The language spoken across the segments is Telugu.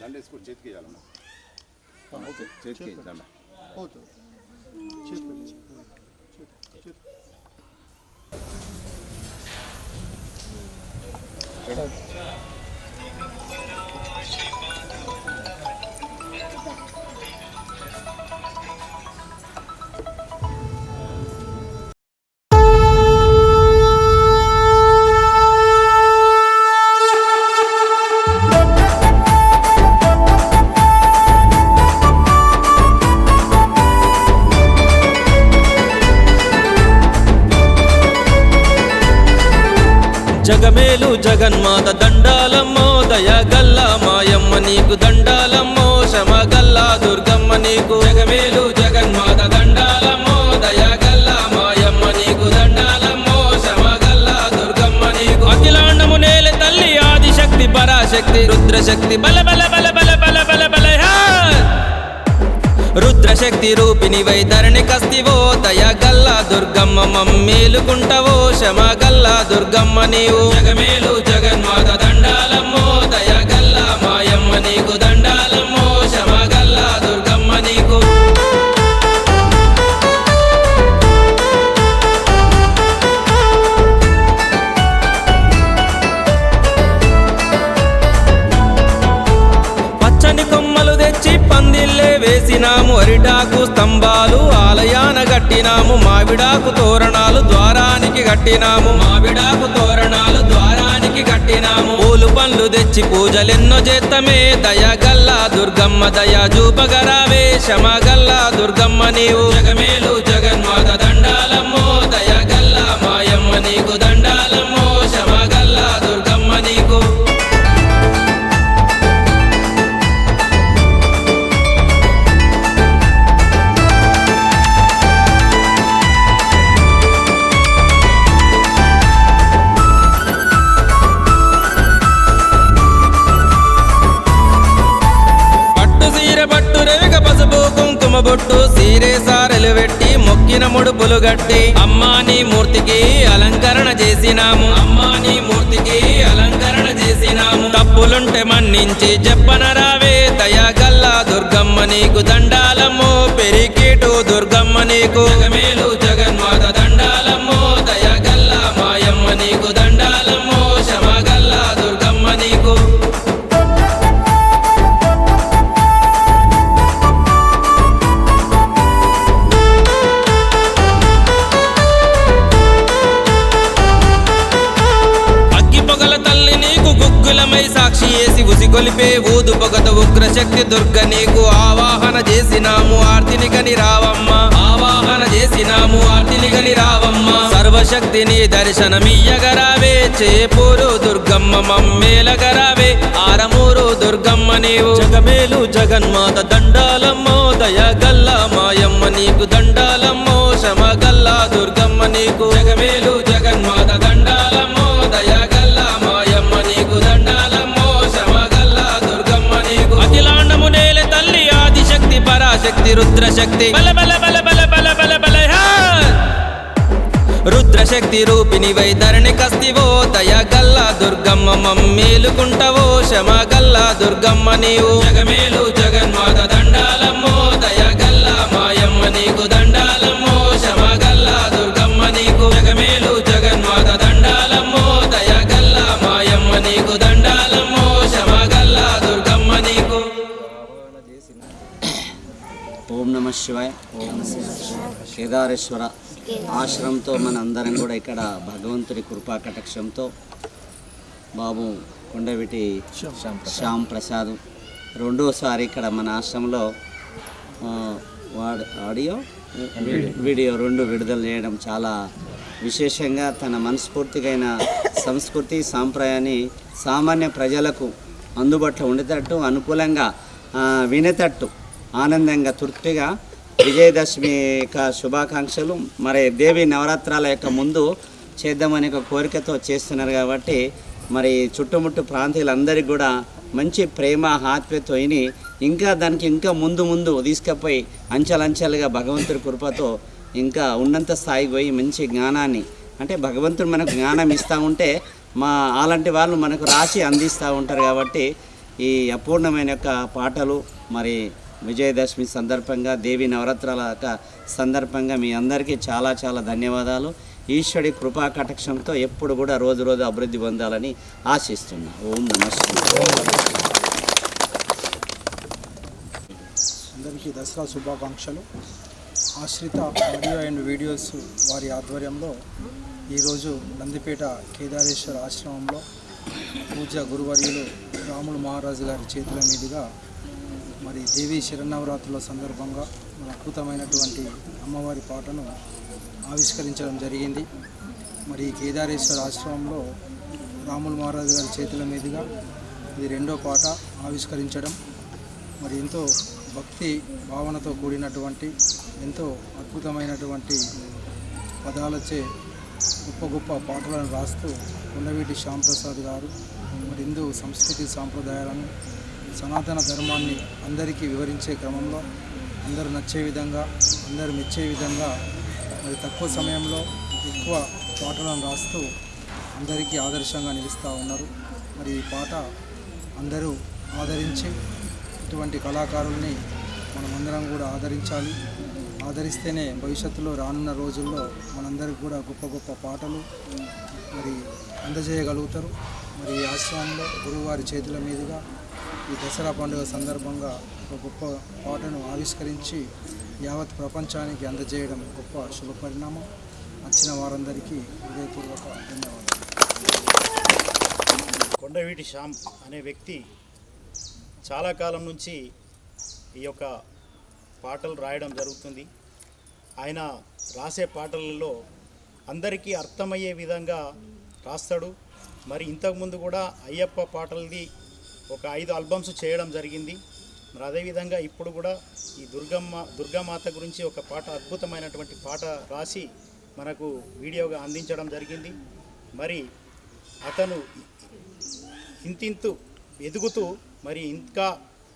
దండ వేసుకొని చేతికి వేయాలమ్మా చేతికి దండ జగమేలు దండాలమ్మో శమగల్ల దుర్గమ్మ నీకు. జగమేలు జగన్మాత దండాలమ్మో దయగల్ల మాయమ్మ నీకు దండాలమ్మో శమగల్ల దుర్గమ్మ నీకు. అఖిలాండము నేల తల్లి ఆదిశక్తి పరాశక్తి. రుద్రశక్తి బల బల బల బల బల బల బల రుద్రశక్తి రూపిణి వైతరణి కస్తివో దయగల్లా దుర్గమ్మ మమ్మేలుకుంటవో శమగల్ల దుర్గమ్మ నీవు. జగమేలు జగన్మాత దండాలమ్మో దయగల్లా మాయమ్మ నీకు దండాలమ్మ. స్తంభాలు ఆలయాన కట్టినాము మావిడాకు తోరణాలు ద్వారానికి కట్టినాము. మావిడాకు తోరణాలు ద్వారానికి కట్టినాము. పూలు పండ్లు తెచ్చి పూజలెన్నో చేత్తమే. దయగల్ల దుర్గమ్మ దయా చూపగరావే. శమగల్ల దుర్గమ్మ నీవు. జగమేలు జగన్మాత దండాలమ్మో. దయగల్ల మాయమ్మ నీకు దండాలమ్మో. శమగల్ల దుర్గమ్మ పెట్టి ముడుపులు గట్టి అమ్మాని మూర్తికి అలంకరణ చేసినాము. అమ్మాని మూర్తికి అలంకరణ చేసినాము. తప్పులుంటే మన్నించి చెప్పనరావే దయాగల్లా దయగల్ల దుర్గమ్మ నీకు దండాలము పెరికేటు దుర్గమ్మ నీకు. శక్తి దుర్గ నీకు ఆవాహన చేసినాము ఆర్తిని గని రావమ్మ. ఆవాహన చేసినాము ఆర్తిని గని రావమ్మ. సర్వశక్తిని దర్శనమియ్యగరావే చేపూరు దుర్గమ్మ మమ్మేలగరావే. ఆరమూరు దుర్గమ్మ నీవు. జగమేలు జగన్మాత దండాలమ్మో దయగల్ల మాయమ్మ నీకు దండాలమ్మో శమగల్ల దుర్గమ్మ నీకు. జగమేలు పరాశక్తి రుద్రశక్తి బల బల బల బల బల బల బల హా! రుద్రశక్తి రూపిణి వైతరణి కస్తివో దయగల్ల దుర్గమ్మ మమ్మేలుకుంటవో శమగల్ల దుర్గమ్మ నీవు జగమేలు జగన్మాత నమ శివాయ. కేదారేశ్వర ఆశ్రమంతో మన అందరం కూడా ఇక్కడ భగవంతుడి కృపా కటాక్షంతో బాబు కొండవిటి శ్యామ్ ప్రసాద్. రెండోసారి ఇక్కడ మన ఆశ్రమంలో వాడి ఆడియో వీడియో రెండు విడుదల చేయడం చాలా విశేషంగా తన మనస్ఫూర్తిగైన సంస్కృతి సాంప్రదాయాన్ని సామాన్య ప్రజలకు అందుబాటులో ఉండేటట్టు అనుకూలంగా వినేటట్టు ఆనందంగా తృప్తిగా విజయదశమి యొక్క శుభాకాంక్షలు. మరి దేవి నవరాత్రాల యొక్క ముందు చేద్దామనే ఒక కోరికతో చేస్తున్నారు కాబట్టి మరి చుట్టుముట్టు ప్రాంతీయులందరికీ కూడా మంచి ప్రేమ ఆత్మీయతో విని ఇంకా దానికి ఇంకా ముందు ముందు తీసుకుపోయి అంచెలంచెలుగా భగవంతుడి కృపతో ఇంకా ఉన్నంత స్థాయికి పోయి మంచి జ్ఞానాన్ని అంటే భగవంతుడు మనకు జ్ఞానం ఇస్తూ ఉంటే మా అలాంటి వాళ్ళు మనకు రాసి అందిస్తూ ఉంటారు కాబట్టి ఈ అపూర్ణమైన యొక్క పాటలు మరి విజయదశమి సందర్భంగా దేవి నవరాత్రాల యొక్క సందర్భంగా మీ అందరికీ చాలా చాలా ధన్యవాదాలు. ఈశ్వరి కృపా కటాక్షంతో ఎప్పుడు కూడా రోజు రోజు అభివృద్ధి పొందాలని ఆశిస్తున్నా. ఓం నమస్తే అందరికీ దసరా శుభాకాంక్షలు. ఆశ్రిత ఆడియో అండ్ వీడియోస్ వారి ఆధ్వర్యంలో ఈరోజు నందిపేట కేదారేశ్వర ఆశ్రమంలో పూజ గురువర్యులు రాములు మహారాజు గారి చేతుల మీదుగా మరి దేవి శరన్నవరాత్రుల సందర్భంగా మన అద్భుతమైనటువంటి అమ్మవారి పాటను ఆవిష్కరించడం జరిగింది. మరి కేదారేశ్వర ఆశ్రమంలో రాములు మహారాజు గారి చేతుల మీదుగా ఇది రెండో పాట ఆవిష్కరించడం. మరి ఎంతో భక్తి భావనతో కూడినటువంటి ఎంతో అద్భుతమైనటువంటి పదాలచే గొప్ప గొప్ప పాటలను రాస్తూ ఉన్నవీటి శ్యాంప్రసాద్ గారు మరి హిందూ సంస్కృతి సాంప్రదాయాలను సనాతన ధర్మాన్ని అందరికీ వివరించే క్రమంలో అందరూ నచ్చే విధంగా అందరూ మెచ్చే విధంగా మరి తక్కువ సమయంలో ఎక్కువ పాటలను రాస్తూ అందరికీ ఆదర్శంగా నిలుస్తూ ఉన్నారు. మరి ఈ పాట అందరూ ఆదరించి ఇటువంటి కళాకారుల్ని మనమందరం కూడా ఆదరించాలి. ఆదరిస్తేనే భవిష్యత్తులో రానున్న రోజుల్లో మనందరికి కూడా గొప్ప గొప్ప పాటలు మరి అందజేయగలుగుతారు. మరి ఈ ఆశ్రమంలో గురువారి చేతుల మీదుగా ఈ దసరా పండుగ సందర్భంగా ఒక గొప్ప పాటను ఆవిష్కరించి యావత్ ప్రపంచానికి అందజేయడం గొప్ప శుభపరిణామం. వచ్చిన వారందరికీ హృదయపూర్వక ధన్యవాదాలు. కొండవీటి శ్యామ్ అనే వ్యక్తి చాలా కాలం నుంచి ఈ యొక్క పాటలు రాయడం జరుగుతుంది. ఆయన రాసే పాటలలో అందరికీ అర్థమయ్యే విధంగా రాస్తాడు. మరి ఇంతకుముందు కూడా అయ్యప్ప పాటలది ఒక ఐదు ఆల్బమ్స్ చేయడం జరిగింది. మరి అదేవిధంగా ఇప్పుడు కూడా ఈ దుర్గమ్మ దుర్గామాత గురించి ఒక పాట అద్భుతమైనటువంటి పాట రాసి మనకు వీడియోగా అందించడం జరిగింది. మరి అతను ఇంతింతు ఎదుగుతూ మరి ఇంకా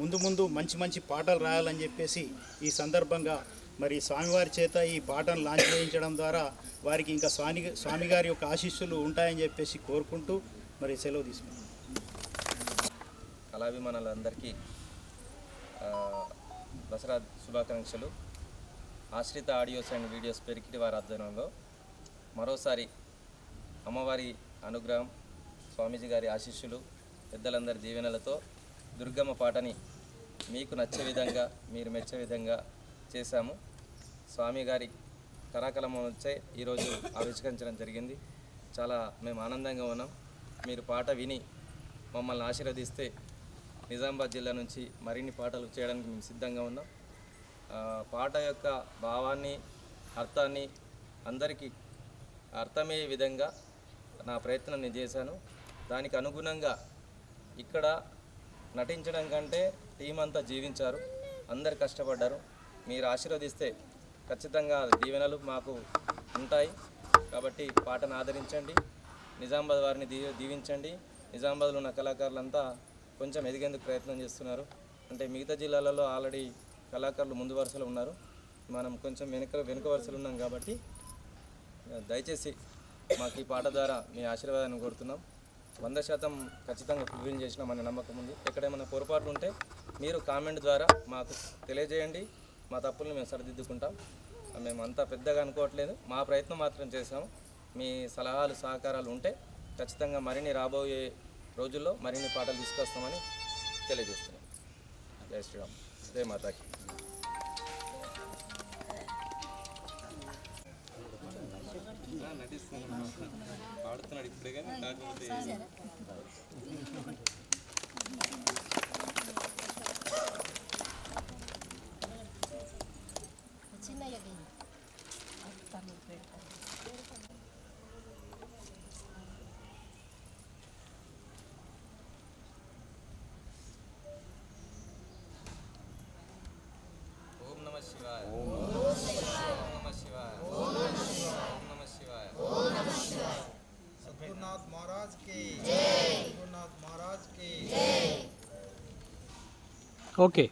ముందు ముందు మంచి మంచి పాటలు రాయాలని చెప్పేసి ఈ సందర్భంగా మరి స్వామివారి చేత ఈ పాటను లాంచ్ చేయించడం ద్వారా వారికి ఇంకా స్వామి స్వామి గారి యొక్క ఆశీస్సులు ఉంటాయని చెప్పేసి కోరుకుంటూ మరి సెలవు తీసుకుంటాం కళాభిమానులందరికీ దసరా శుభాకాంక్షలు. ఆశ్రిత ఆడియోస్ అండ్ వీడియోస్ పెరికిటి వారి ఆధ్వర్యంలో మరోసారి అమ్మవారి అనుగ్రహం స్వామీజీ గారి ఆశీస్సులు పెద్దలందరి దీవెనలతో దుర్గమ్మ పాటని మీకు నచ్చే విధంగా మీరు మెచ్చే విధంగా చేశాము. స్వామి గారి కరాకలమ వచ్చే ఈరోజు ఆవిష్కరించడం జరిగింది. చాలా మేము ఆనందంగా ఉన్నాం. మీరు పాట విని మమ్మల్ని ఆశీర్వదిస్తే నిజామాబాద్ జిల్లా నుంచి మరిన్ని పాటలు చేయడానికి మేము సిద్ధంగా ఉన్నాం. పాట యొక్క భావాన్ని అర్థాన్ని అందరికీ అర్థమయ్యే విధంగా నా ప్రయత్నం నేను చేశాను. దానికి అనుగుణంగా ఇక్కడ నటించడం కంటే టీం అంతా జీవించారు. అందరు కష్టపడ్డారు. మీరు ఆశీర్వదిస్తే ఖచ్చితంగా దీవెనలు మాకు ఉంటాయి. కాబట్టి పాటను ఆదరించండి. నిజామాబాద్ వారిని దీవించండి. నిజామాబాద్లో ఉన్న కళాకారులంతా కొంచెం ఎదిగేందుకు ప్రయత్నం చేస్తున్నారు. అంటే మిగతా జిల్లాలలో ఆల్రెడీ కళాకారులు ముందు వరుసలో ఉన్నారు. మనం కొంచెం వెనుక వెనుక వరుసలు ఉన్నాం కాబట్టి దయచేసి మాకు ఈ పాట ద్వారా మీ ఆశీర్వాదాన్ని కోరుతున్నాం. వంద శాతం ఖచ్చితంగా ఫుల్ఫిల్ చేసినామనే నమ్మకం ఉంది. ఎక్కడేమైనా పొరపాట్లు ఉంటే మీరు కామెంట్ ద్వారా మాకు తెలియజేయండి. మా తప్పుల్ని మేము సరిదిద్దుకుంటాం. మేము అంతా పెద్దగా అనుకోవట్లేదు. మా ప్రయత్నం మాత్రం చేసాము మీ సలహాలు సహకారాలు ఉంటే ఖచ్చితంగా మరిన్ని రాబోయే రోజుల్లో మరిన్ని పాటలు తీసుకొస్తామని తెలియజేస్తున్నాం. జై శ్రీరామ్. జై మాతాకి. పాడుతున్నాడు ఇప్పుడే కానీ కాకపోతే Okay.